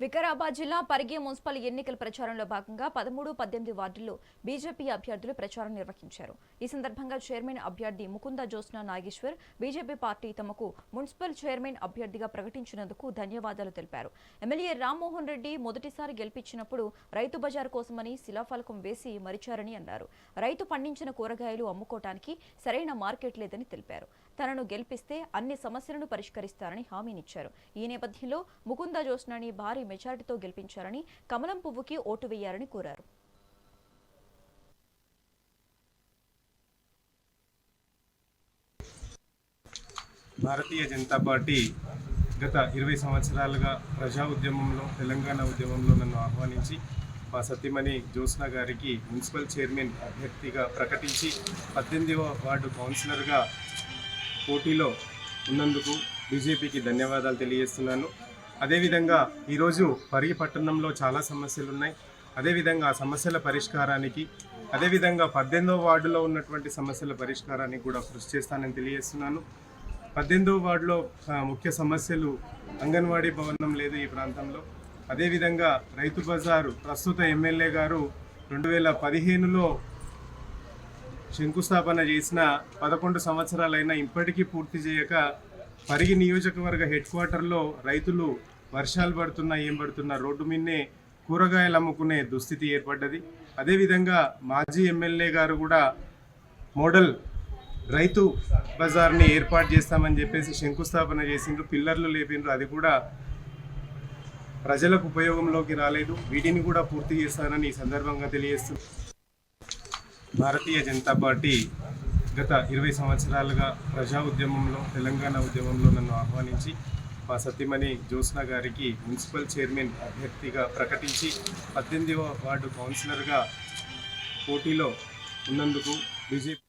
వికారాబాద్ జిల్లా పరిగి మున్సిపల్ ఎన్నికల ప్రచారంలో భాగంగా పదమూడు పద్దెనిమిది వార్డుల్లో బీజేపీ అభ్యర్థులు ప్రచారం నిర్వహించారు. ఈ సందర్భంగా చైర్మన్ అభ్యర్థి ముకుంద జ్యోత్స్న నాగేశ్వర్ బీజేపీ పార్టీ తమకు మున్సిపల్ చైర్మన్ అభ్యర్థిగా ప్రకటించినందుకు ధన్యవాదాలు తెలిపారు. ఎమ్మెల్యే రామ్మోహన్ రెడ్డి మొదటిసారి గెలిపించినప్పుడు రైతు బజార్ కోసమని శిలాఫలకం వేసి మరిచారని అన్నారు. రైతు పండించిన కూరగాయలు అమ్ముకోవటానికి సరైన మార్కెట్ లేదని తెలిపారు. తనను గెలిపిస్తే అన్ని సమస్యలను పరిష్కరిస్తారని హామీనిచ్చారు. ఈ నేపథ్యంలో ముకుంద జోస్నాని భారీ మెజార్టీతో గెలిపించారని కమలం పువ్వుకి ఓటు వేయాలని కోరారు. భారతీయ జనతా పార్టీ గత ఇరవై సంవత్సరాలుగా ప్రజా ఉద్యమంలో తెలంగాణ ఉద్యమంలో నన్ను ఆహ్వానించి మా సత్యమణి జ్యోత్స్న గారికి మున్సిపల్ చైర్మన్ అభ్యర్థిగా ప్రకటించి పద్దెనిమిదవ వార్డు కౌన్సిలర్గా పోటీలో ఉన్నందుకు బీజేపీకి ధన్యవాదాలు తెలియజేస్తున్నాను. అదేవిధంగా ఈరోజు పరి పట్టణంలో చాలా సమస్యలు ఉన్నాయి అదేవిధంగా ఆ సమస్యల పరిష్కారానికి అదేవిధంగా పద్దెనిమిదవ వార్డులో ఉన్నటువంటి సమస్యల పరిష్కారానికి కూడా కృషి చేస్తానని తెలియజేస్తున్నాను. పద్దెనిమిదవ వార్డులో ముఖ్య సమస్యలు అంగన్వాడీ భవనం లేదు ఈ ప్రాంతంలో. అదేవిధంగా రైతు బజారు ప్రస్తుత ఎమ్మెల్యే గారు రెండు వేల పదిహేనులో శంకుస్థాపన చేసిన పదకొండు సంవత్సరాలైనా ఇప్పటికీ పూర్తి చేయక పరిగి నియోజకవర్గ హెడ్ క్వార్టర్లో రైతులు వర్షాలు పడుతున్నా ఏం పడుతున్నా రోడ్డు మీదనే కూరగాయలు అమ్ముకునే దుస్థితి ఏర్పడ్డది. అదేవిధంగా మాజీ ఎమ్మెల్యే గారు కూడా మోడల్ రైతు బజార్ని ఏర్పాటు చేస్తామని చెప్పేసి శంకుస్థాపన చేసిండ్రు. పిల్లర్లు లేపిండ్రు. అది కూడా ప్రజలకు ఉపయోగంలోకి రాలేదు. వీటిని కూడా పూర్తి చేస్తానని ఈ సందర్భంగా తెలియజేస్తుంది భారతీయ జనతా పార్టీ గత ఇరవై సంవత్సరాలుగా ప్రజా ఉద్యమంలో తెలంగాణ ఉద్యమంలో నన్ను ఆహ్వానించి మా సత్యమణి జ్యోత్స్న గారికి మున్సిపల్ చైర్మన్ అభ్యర్థిగా ప్రకటించి పద్దెనిమిదవ వార్డు కౌన్సిలర్గా పోటీలో ఉన్నందుకు బీజేపీ